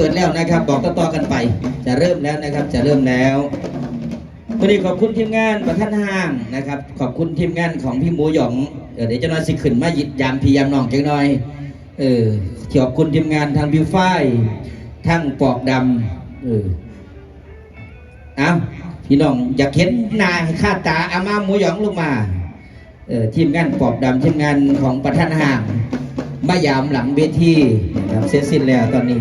ปิดแล้วนะครับ บอกต่อๆกันไป จะเริ่มแล้วนะครับ จะเริ่มแล้ววันนี้ขอบคุณทีมงานประท่านห้างนะครับ ขอบคุณทีมงานของพี่หมูหยองเดี๋ยวจะน้อยสิขึ้นมาหยิบยามพี่ยามน้องจังหน่อย เออขอบคุณทีมงานทางบิวไฟทั้งปอกดำเออเอาพี่น้องอยากเห็นหนาให้าตาอามาหมูหยองลงมาเออทีมงานปอบดำทีมงานของประธานห่างมายามหลังเวทีนะครับเสร็จสิ้นแล้วตอนนี้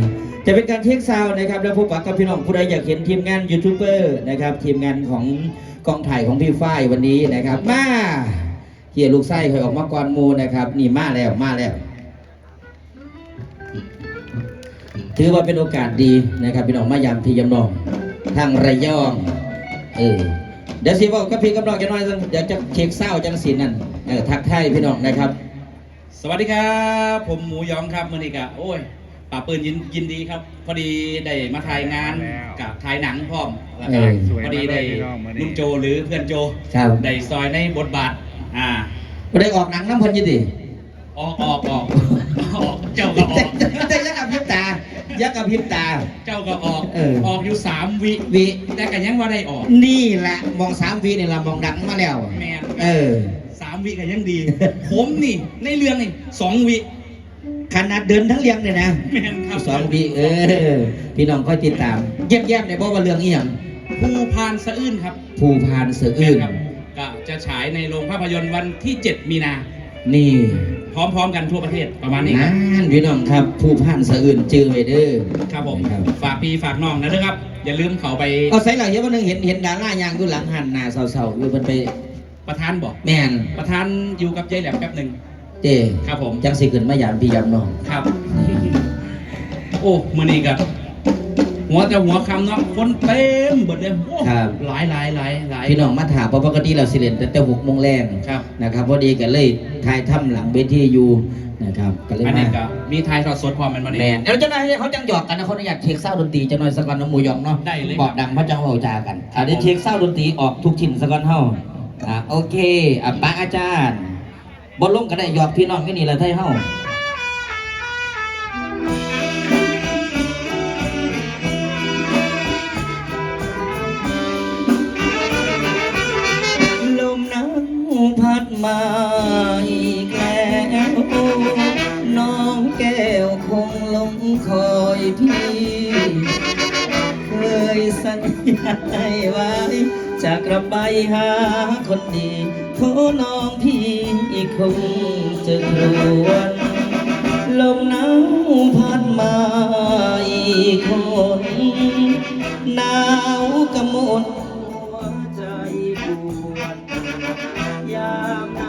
จะเป็นการเช็คซาวนะครับแล้วพบปะกับพี่น้องผู้ใดอยากเห็นทีมงานยูทูบเบอร์นะครับทีมงานของกองถ่ายของพี่ฝ้ายวันนี้นะครับมาเฮียลูกไส้เคยออกมาก่อนมูนะครับ นี่มาแล้วมาแล้ว ถือว่าเป็นโอกาสดีนะครับพี่น้องมายามพี่ยามน้องทางระยองเออเดี๋ยวสิบอกกับพี่กับน้องจะน้อยเดี๋ยวจะเช็คเศร้าจังสินั่นเออทักทายพี่น้องนะครับ สวัสดีครับ ผมหมูยองครับมือนี้กะโอ้ย ป่าปืนยินยินดีครับ พอดีได้มาถ่ายงานกับถ่ายหนังพร้อมแล้วก็เออพอดีได้นุ่มโจหรือเพื่อนโจครับ ได้ซอยในบทบาท อ่า บ่ได้ออกหนังน้ำเพันยินดีออกออกออกออกเจ้าก็ออก แต่ยักกับพริบตายักกับพริบตา เจ้าก็ออกเออ ออกอยู่สามวิวิแต่กันยังว่าได้ออก นี่แหละมองสามวินี่ละมองดังมาแล้ว แมนเออ สามวิกันยังดี ผมนี่ในเรื่องนี่สองวิ ขนาดเดินทั้งเรียงเลยนะแมนครับสองวิเออ พี่น้องค่อยติดตามเยี่ยมแย้มในบอกว่าเรื่องอีหยังภูพานสะอื้นครับภูพานเสืออื่นครับก็จะฉายในโรงภาพยนตร์วันที่ 7 มีนา นี่ พร้อมๆกันทั่วประเทศประมาณนี้คนั่รับนพี่น้องครับภูพานเสืออื่นจือไว้เด้อครับผมครับฝากพี่ฝากน้องนะเด้อครับ อย่าลืมเขาไปเอาใส่หลังเยอะวันหนึงเห็นเห็นดาราย่างอยู่หลังหันหน้าเศร้าๆอยู่เพิ่นไปประธานบอกแม่นประธานอยู่กับยายแหลมแป๊บหนึ่ง เจ้ครับผม จังสิขึ้นมายามพี่ยามน้องครับ โอ้มือนี้กับหัวแต่หัวคำเนาะคนเต็มเบิดเลยโอ้ครับ หลายหลายหลายหลาย พี่น้องมาถามเพราะปกติเราสิเล่นแต่แต่หกโมงแรงครับ นะครับพอดีกันเลยทายถ้ำหลังเวทีอยู่นะครับก็เลยอันมานี้ก็มีทายทอดสดความเป็นมาแมเนี่ยนเดี๋ยวเจ้านายเขาจังหยอกกันนะเขาอยากเช็คเศร้าดนตรีเจ้าหน่อยสกอนน้ำหมูหยองเนาะได้เลยบอกดังพระจังเว่าจากันอะเดี๋ยวเช็คเศร้าดนตรีออกทุกถิ่นสกอนเฮาอะโอเคอะป้าอาจารย์ บอลลงก็ได้ยอกพี่น้องก็นี่แหละไทยเฮาลมหนาวพัดมาอีกแล้วน้องแก้วคงลงคอยพี่ เคยสัญญาไว้ จะกลับไปหาคนดีโทน้องพี่คงจะครวนลมหนาวพัดมาอีกคนหนาวกระหมดหัวใจปวดยามหนาว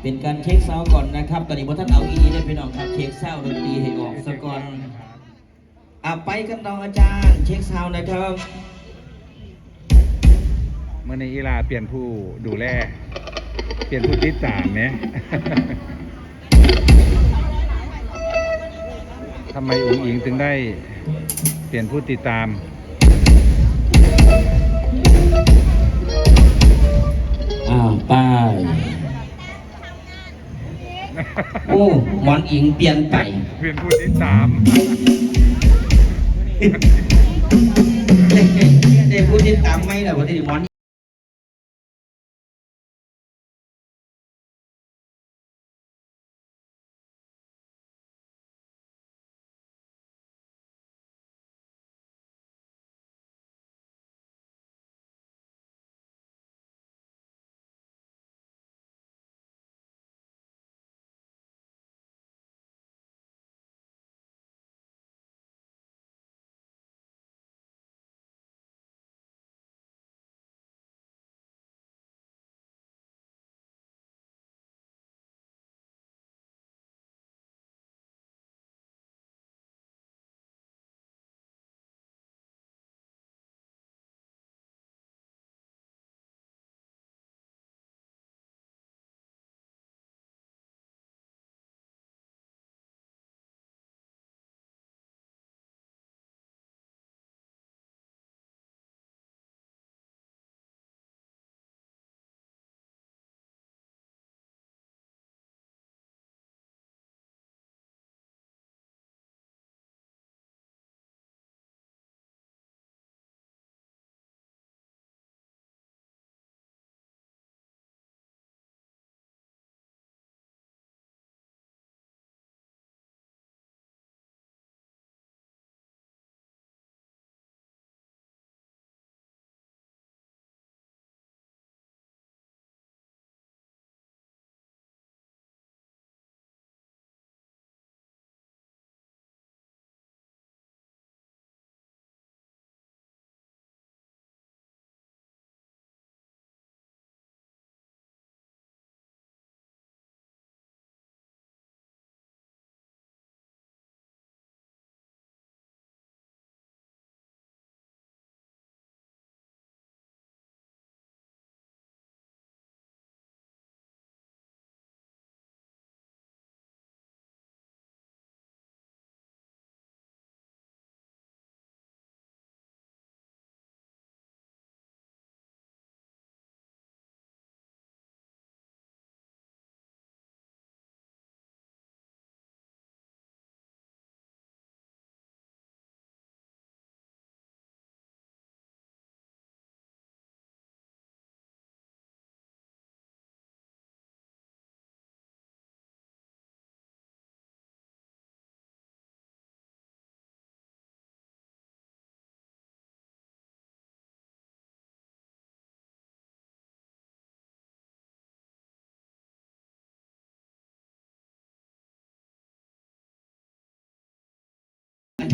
ตอนนี้พ่ท่านเอาอีได้พี่น้องครับเช็คเศร้าดนตรีให้ออกสะก่อนอะไปกันต่ออาจารย์เช็คเศร้าหนะครับเมื่อในอีลาเปลี่ยนผู้ดูแลเปลี่ยนผู้ติดตามเนี่ยทำไมอุ๋งอิงถึงได้เปลี่ยนผู้ติดตามอ้าวไป โอ้หมอนอิงเปลี่ยนไปเปลี่ยนผู้ติดตามได้พูดที่ตามไม่ล่ะว่าที่หมอน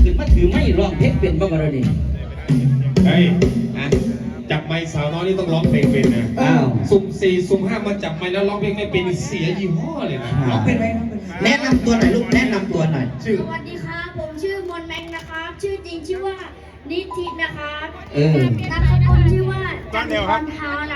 ขึ้นมาถือไม่ร้องเพลงเป็นบ้างอะไรดิเฮ้ยอะจับไม้สาวน้อยนี่ต้องร้องเพลงเป็นนะอ้าวสุ่มสี่สุ่มห้ามาจับไม้แล้วร้องเพลงไม่เป็นเสียยี่ห้อเลยนะร้องเป็นไหมแนะนำตัวหน่อยลูกแนะนำตัวหน่อยชื่อ สวัสดีครับผมชื่อมนต์แม็กนะครับ ชื่อจริงชื่อว่านิธินะครับเออ นามสกุลชื่อว่าจันทร์พรไทย